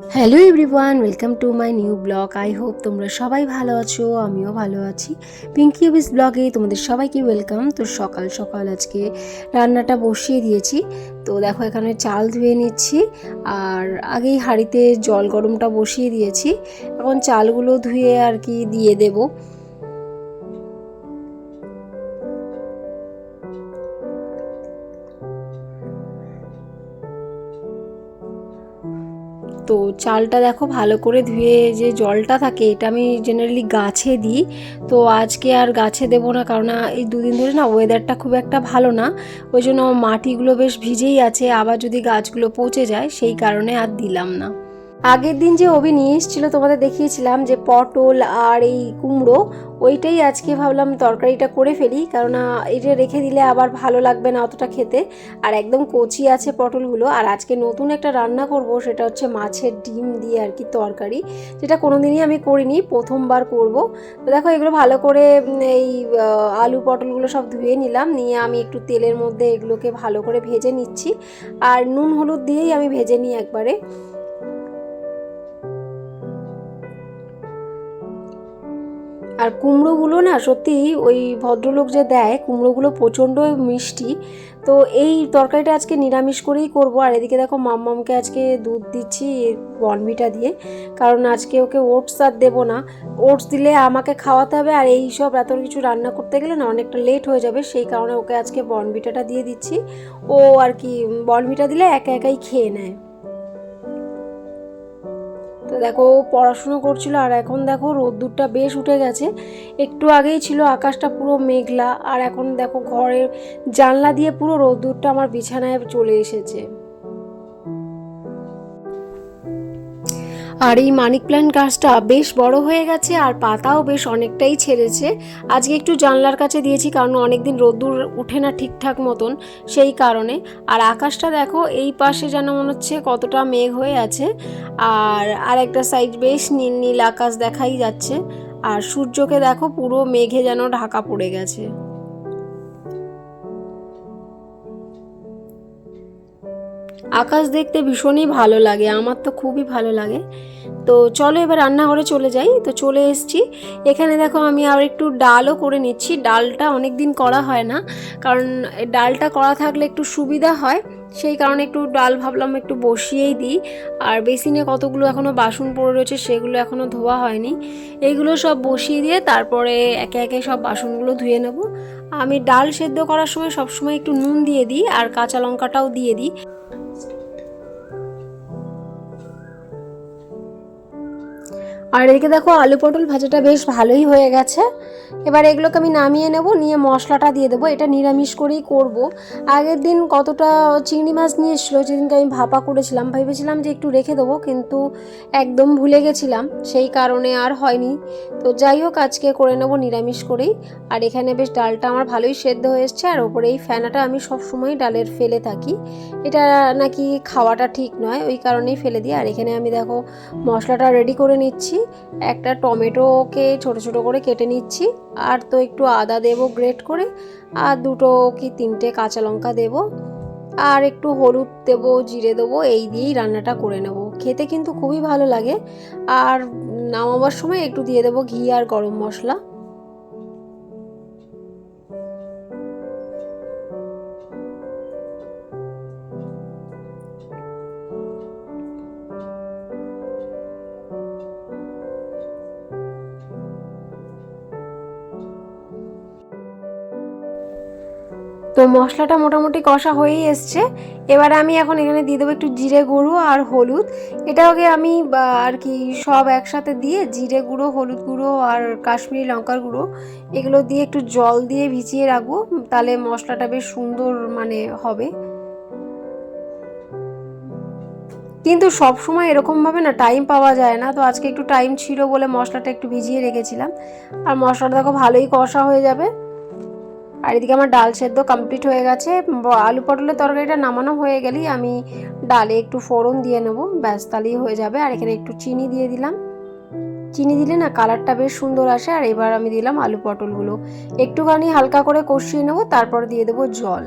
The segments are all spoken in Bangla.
Hello everyone welcome to my new blog I hope তোমরা সবাই ভালো আছো, আমিও ভালো আছি। পিঙ্কি অফিস ব্লগে তোমাদের সবাইকে ওয়েলকাম তো সকাল সকাল আজকে রান্নাটা বসিয়ে দিয়েছি। তো দেখো এখানে চাল ধুয়ে নিচ্ছি, আর আগেই হাঁড়িতে জল গরমটা বসিয়ে দিয়েছি। এখন চালগুলো ধুয়ে আর কি দিয়ে দেবো। তো চালটা দেখো ভালো করে ধুয়ে যে জলটা থাকে, এটা আমি জেনারেলি গাছে দিই। তো আজকে আর গাছে দেবো না, কারণ এই দুদিন ধরে না ওয়েদারটা খুব একটা ভালো না। ওই জন্য মাটিগুলো বেশ ভিজেই আছে, আবার যদি গাছগুলো পচে যায়, সেই কারণে আর দিলাম না। আগের দিন যে অভি নিয়ে এসেছিল, তোমাদের দেখিয়েছিলাম যে পটল আর এই কুমড়ো, ওইটাই আজকে ভাবলাম তরকারিটা করে ফেলি কারণ এটা রেখে দিলে আবার ভালো লাগবে না অতটা খেতে। আর একদম কচি আছে পটলগুলো, আর আজকে নতুন একটা রান্না করব, সেটা হচ্ছে মাছের ডিম দিয়ে আর কি তরকারি, যেটা কোনো দিনই আমি করিনি, প্রথমবার করব। তো দেখো, এগুলো ভালো করে এই আলু পটলগুলো সব ধুয়ে নিলাম, নিয়ে আমি একটু তেলের মধ্যে এগুলোকে ভালো করে ভেজে নিচ্ছি, আর নুন হলুদ দিয়েই আমি ভেজে নিই একবারে। আর কুমড়োগুলো না সত্যি ওই ভদ্রলোক যে দেয়, কুমড়োগুলো প্রচণ্ড মিষ্টি। তো এই তরকারিটা আজকে নিরামিষ করেই করব। আর এদিকে দেখো মাম্মামকে আজকে দুধ দিচ্ছি বনভিটা দিয়ে, কারণ আজকে ওকে ওটস আর দেবো না। ওটস দিলে আমাকে খাওয়াতে হবে আর এই সব এত কিছু রান্না করতে গেলে না অনেকটা লেট হয়ে যাবে, সেই কারণে ওকে আজকে বনভিটাটা দিয়ে দিচ্ছি। ও আর কি, বনভিটা দিলে একা একাই খেয়ে নেয়। তো দেখো পড়াশুনো করছিল আর এখন দেখো রোদ্দুরটা বেশ উঠে গেছে। একটু আগেই ছিল, আকাশটা পুরো মেঘলা, আর এখন দেখো ঘরের জানলা দিয়ে পুরো রোদ্দুরটা আমার বিছানায় চলে এসেছে। আর এই মানিক প্ল্যান্ট গাছটা বেশ বড় হয়ে গেছে আর পাতাও বেশ অনেকটাই ছেড়েছে। আজকে একটু জানলার কাছে দিয়েছি কারণ অনেকদিন রোদ্দুর উঠে না ঠিকঠাক মতন সেই কারণে। আর আকাশটা দেখো, এই পাশে যেন মনে হচ্ছে কতটা মেঘ হয়ে আছে। আর আর একটা সাইড বেশ নীল নীল আকাশ দেখাই যাচ্ছে। আর সূর্যকে দেখো পুরো মেঘে যেন ঢাকা পড়ে গেছে। আকাশ দেখতে ভীষণই ভালো লাগে, আমার তো খুবই ভালো লাগে। তো চলো এবার রান্নাঘরে চলে যাই। তো চলে এসেছি। এখানে দেখো আমি আর একটু ডালও করে নিচ্ছি। ডালটা অনেক দিন করা হয় না, কারণ ডালটা করা থাকলে একটু সুবিধা হয়। সেই কারণে একটু ডাল ভাবলাম একটু বসিয়েই দিই। আর বেসিনে কতগুলো এখনও বাসন পড়ে রয়েছে সেগুলো এখনও ধোয়া হয়নি। এইগুলো সব বসিয়ে দিয়ে তারপরে একে একে সব বাসনগুলো ধুয়ে নেব। আমি ডাল সেদ্ধ করার সময় সবসময় একটু নুন দিয়ে দিই আর কাঁচা লঙ্কাটাও দিয়ে দিই। আর এদিকে দেখো আলু পটল ভাজাটা বেশ ভালোই হয়ে গেছে। এবার এগুলোকে আমি নামিয়ে নেব, নিয়ে মশলাটা দিয়ে দেবো। এটা নিরামিষ করেই করব। আগের দিন কতটা চিংড়ি মাছ নিয়ে এসেছিল যেদিনকে আমি ভাপা করেছিলাম। ভেবেছিলাম যে একটু রেখে দেবো, কিন্তু একদম ভুলে গেছিলাম। সেই কারণে আর হয়নি। তো যাই হোক, আজকে করে নেব নিরামিষ করেই। আর এখানে বেশ ডালটা আমার ভালোই সেদ্ধ হয়ে এসছে। আর ওপরে এই ফ্যানাটা আমি সবসময় ডালের ফেলে থাকি। এটা নাকি খাওয়াটা ঠিক নয়, ওই কারণেই ফেলে দিই। আর এখানে আমি দেখো মশলাটা রেডি করে নিচ্ছি। একটা টমেটোকে ছোট ছোট করে কেটে নিচ্ছি। আর তো একটু আদা দেব গ্রেট করে, আর দুটো কি তিনটে কাঁচা লঙ্কা দেব, আর একটু হলুদ দেবো, জিরে দেবো, এই দিয়েই রান্নাটা করে নেব। খেতে কিন্তু খুবই ভালো লাগে। আর নামাবার সময় একটু দিয়ে দেবো ঘি আর গরম মশলা। তো মশলাটা মোটামুটি কষা হয়েই এসছে। এবারে আমি এখন এখানে দিয়ে দেবো একটু জিরে গুঁড়ো আর হলুদ। এটাকে আমি আর কি, সব একসাথে দিয়ে জিরে গুঁড়ো, হলুদ গুঁড়ো আর কাশ্মীরি লঙ্কার গুঁড়ো, এগুলো দিয়ে একটু জল দিয়ে ভিজিয়ে রাখব। তাহলে মশলাটা বেশ সুন্দর মানে হবে। কিন্তু সব সময় এরকমভাবে না টাইম পাওয়া যায় না। তো আজকে একটু টাইম ছিল বলে মশলাটা একটু ভিজিয়ে রেখেছিলাম। আর মশলাটা দেখো ভালোই কষা হয়ে যাবে। আর এদিকে আমার ডাল সেদ্ধ কমপ্লিট হয়ে গেছে। আলু পটলের তরকারিটা নামানো হয়ে গেলেই আমি ডালে একটু ফোড়ন দিয়ে নেব, ব্যাস তাহলেই হয়ে যাবে। আর এখানে একটু চিনি দিয়ে দিলাম। চিনি দিলে না কালারটা বেশ সুন্দর আসে। আর এবার আমি দিলাম আলু পটলগুলো। একটুখানি হালকা করে কষিয়ে নেব, তারপর দিয়ে দেবো জল।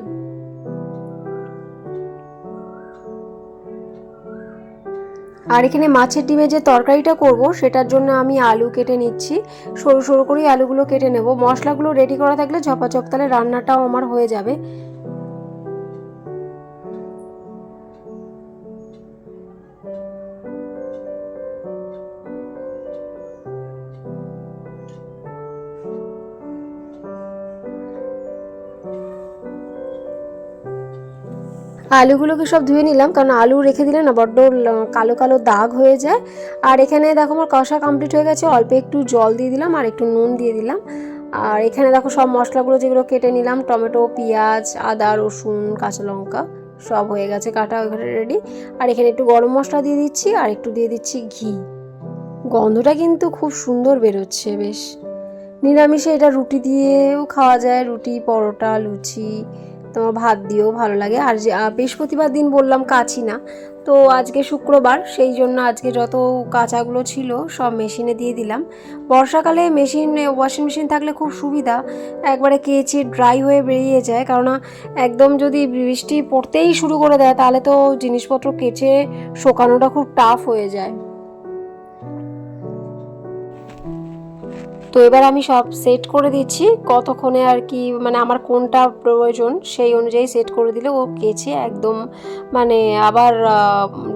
আর এখানে মাছের ডিমে যে তরকারিটা করব, সেটার জন্য আমি আলু কেটে নিচ্ছি। সরু সরু করেই আলুগুলো কেটে নেব। মশলাগুলো রেডি করা থাকলে ঝপাঝপ তাহলে রান্নাটাও আমার হয়ে যাবে। আলুগুলোকে সব ধুয়ে নিলাম, কারণ আলু রেখে দিলে না বড্ড কালো কালো দাগ হয়ে যায়। আর এখানে দেখো আমার কষা কমপ্লিট হয়ে গেছে, অল্প একটু জল দিয়ে দিলাম আর একটু নুন দিয়ে দিলাম। আর এখানে দেখো সব মশলাগুলো যেগুলো কেটে নিলাম, টমেটো, পেঁয়াজ, আদা, রসুন, কাঁচা লঙ্কা, সব হয়ে গেছে কাটা ওখানে রেডি আর এখানে একটু গরম মশলা দিয়ে দিচ্ছি, আর একটু দিয়ে দিচ্ছি ঘি। গন্ধটা কিন্তু খুব সুন্দর বেরোচ্ছে, বেশ। নিরামিষে এটা রুটি দিয়েও খাওয়া যায়, রুটি, পরোটা, লুচি। তোমার ভাত দিয়েও ভালো লাগে। আর যে বৃহস্পতিবার দিন বললাম কাচি না। তো আজকে শুক্রবার, সেই জন্য আজকে যত কাঁচাগুলো ছিল, সব মেশিনে দিয়ে দিলাম। বর্ষাকালে মেশিন, ওয়াশিং মেশিন থাকলে খুব সুবিধা। একবারে কেচে ড্রাই হয়ে বেরিয়ে যায়। কেননা, একদম যদি বৃষ্টি পড়তেই শুরু করে দেয়, তাহলে তো জিনিসপত্র কেচে শোকানোটা খুব টাফ হয়ে যায়। তো এবার আমি সব সেট করে দিচ্ছি। কতক্ষণে আর কি মানে আমার কোনটা প্রয়োজন সেই অনুযায়ী সেট করে দিলে ও কেচে একদম মানে আবার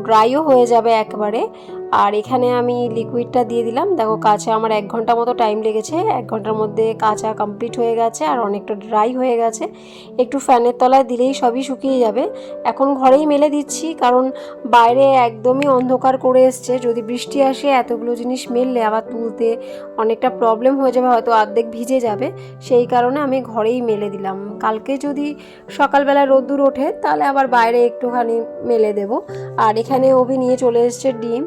ড্রাইও হয়ে যাবে একবারে। আর এখানে আমি লিকুইডটা দিয়ে দিলাম। দেখো কাঁচা আমার এক ঘণ্টা মতো টাইম লেগেছে। এক ঘণ্টার মধ্যে কাঁচা কমপ্লিট হয়ে গেছে আর অনেকটা ড্রাই হয়ে গেছে। একটু ফ্যানের তলায় দিলেই সবই শুকিয়ে যাবে। এখন ঘরেই মেলে দিচ্ছি কারণ বাইরে একদমই অন্ধকার করে এসছে। যদি বৃষ্টি আসে এতগুলো জিনিস মেললে আবার তুলতে অনেকটা প্রবলেম হয়ে যাবে, হয়তো অর্ধেক ভিজে যাবে। সেই কারণে আমি ঘরেই মেলে দিলাম। কালকে যদি সকালবেলা রোদ্দুর ওঠে তাহলে আবার বাইরে একটুখানি মেলে দেব। আর এখানে অভি নিয়ে চলে এসছে ডিম।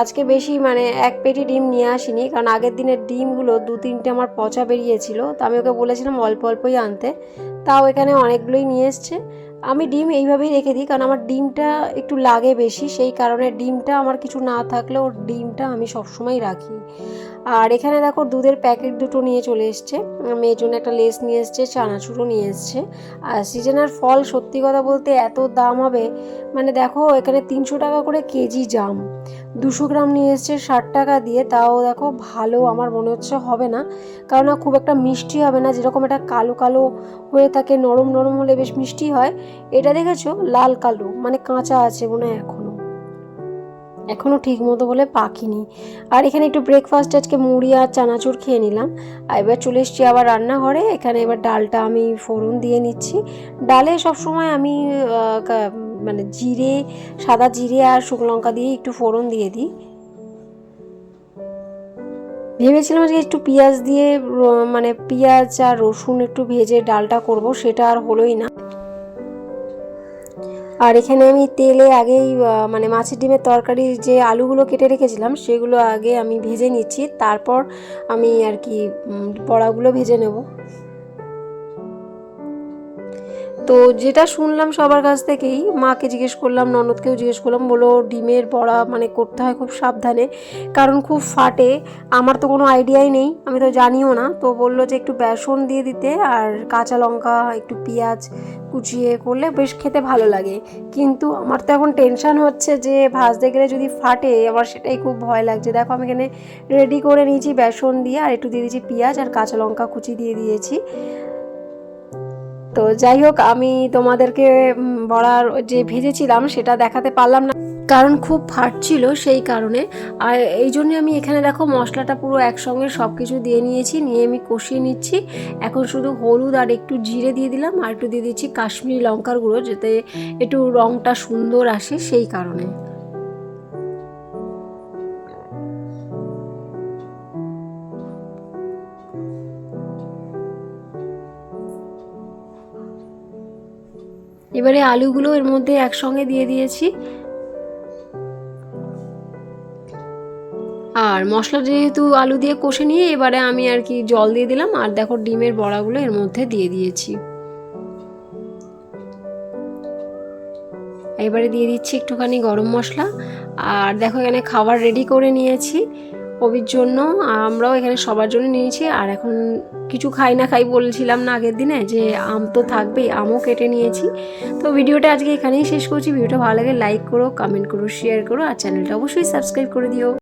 আজকে বেশি মানে এক পেটি ডিম নিয়ে আসিনি, কারণ আগের দিনের ডিমগুলো দু তিনটে আমার পচা বেরিয়েছিল, তো আমি ওকে বলেছিলাম অল্প অল্পই আনতে। তাও এখানে অনেকগুলোই নিয়ে এসছে। আমি ডিম এইভাবেই রেখে দিই, কারণ আমার ডিমটা একটু লাগে বেশি, সেই কারণে ডিমটা আমার কিছু না থাকলে ওর ডিমটা আমি সবসময় রাখি। আর এখানে দেখো দুধের প্যাকেট দুটো নিয়ে চলে এসছে। মেয়ের জন্য একটা লেস নিয়ে এসছে, চানাচুরও নিয়ে এসছে। আর সিজনের ফল সত্যি কথা বলতে এত দাম হবে? মানে দেখো এখানে তিনশো টাকা করে কেজি জাম। দুশো গ্রাম নিয়ে এসছে ষাট টাকা দিয়ে। তাও দেখো ভালো আমার মনে হচ্ছে হবে না। কারণ খুব একটা মিষ্টি হবে না, যেরকম একটা কালো কালো হয়ে থাকে, নরম নরম হলে বেশ মিষ্টি হয়। এটা দেখেছ? লাল কালো মানে কাঁচা আছে মনে হয় এখনও। এখনও ঠিক মতো বলে পাকিনি। আর এখানে একটু ব্রেকফাস্ট আজকে মুড়ি আর চানাচুর খেয়ে নিলাম। আর এবার চলে এসেছি আবার রান্নাঘরে। এখানে এবার ডালটা আমি ফোড়ন দিয়ে নিচ্ছি। ডালে সবসময় আমি মানে জিরে, সাদা জিরে আর শুকনো লঙ্কা দিয়ে একটু ফোড়ন দিয়ে দিই। ভেবেছিলাম আজকে একটু পেঁয়াজ দিয়ে মানে পেঁয়াজ আর রসুন একটু ভেজে ডালটা করব, সেটা আর হলোই না। আর এখানে আমি তেলে আগেই মানে মাছের ডিমের তরকারি যে আলুগুলো কেটে রেখেছিলাম, সেগুলো আগে আমি ভেজে নিচ্ছি। তারপর আমি আর কি বড়াগুলো ভেজে নেব। তো যেটা শুনলাম সবার কাছ থেকেই মাকে জিজ্ঞেস করলাম ননদকেও জিজ্ঞেস করলাম বলো ডিমের বড়া মানে করতে হয় খুব সাবধানে কারণ খুব ফাটে আমার তো কোনো আইডিয়াই নেই আমি তো জানিও না তো বলল যে একটু বেসন দিয়ে দিতে আর কাঁচা লঙ্কা একটু পেঁয়াজ কুচিয়ে করলে বেশ খেতে ভালো লাগে কিন্তু আমার তো এখন টেনশন হচ্ছে যে ভাজতে গেলে যদি ফাটে আমার সেটাই খুব ভয় লাগছে দেখো আমি এখানে রেডি করে নিয়েছি বেসন দিয়ে আর একটু দিয়ে দিয়েছি পেঁয়াজ আর কাঁচা লঙ্কা কুচি দিয়ে দিয়েছি তো যাই হোক, আমি তোমাদেরকে বড়ার যে ভেজেছিলাম, সেটা দেখাতে পারলাম না। কারণ খুব ফাটছিল সেই কারণে। আর এই জন্যে আমি এখানে দেখো, মশলাটা পুরো একসঙ্গে সব কিছু দিয়ে নিয়েছি, নিয়ে আমি কষিয়ে নিচ্ছি। এখন শুধু হলুদ আর একটু জিরে দিয়ে দিলাম, আর একটু দিয়ে দিচ্ছি কাশ্মীরি লঙ্কার গুঁড়ো, যাতে একটু রঙটা সুন্দর আসে সেই কারণে। এবারে আলুগুলো এর মধ্যে একসঙ্গে দিয়ে দিয়েছি। আর মশলা যেহেতু আলু দিয়ে কষে নিয়ে, এবারে আমি আর কি জল দিয়ে দিলাম। আর দেখো ডিমের বড়াগুলো এর মধ্যে দিয়ে দিয়েছি। এবারে দিয়ে দিচ্ছি একটুখানি গরম মশলা। আর দেখো এখানে খাবার রেডি করে নিয়েছি। কবির জন্য আমরাও এখানে সবার জন্য নিয়েছি। আর এখন কিছু খাই না খাই বলছিলাম না আগের দিনে যে আম তো থাকবেই, আমও কেটে নিয়েছি। তো ভিডিওটা আজকে এখানেই শেষ করছি। ভিডিওটা ভালো লাগে লাইক করো কমেন্ট করো শেয়ার করো, আর চ্যানেলটা অবশ্যই সাবস্ক্রাইব করে দিও।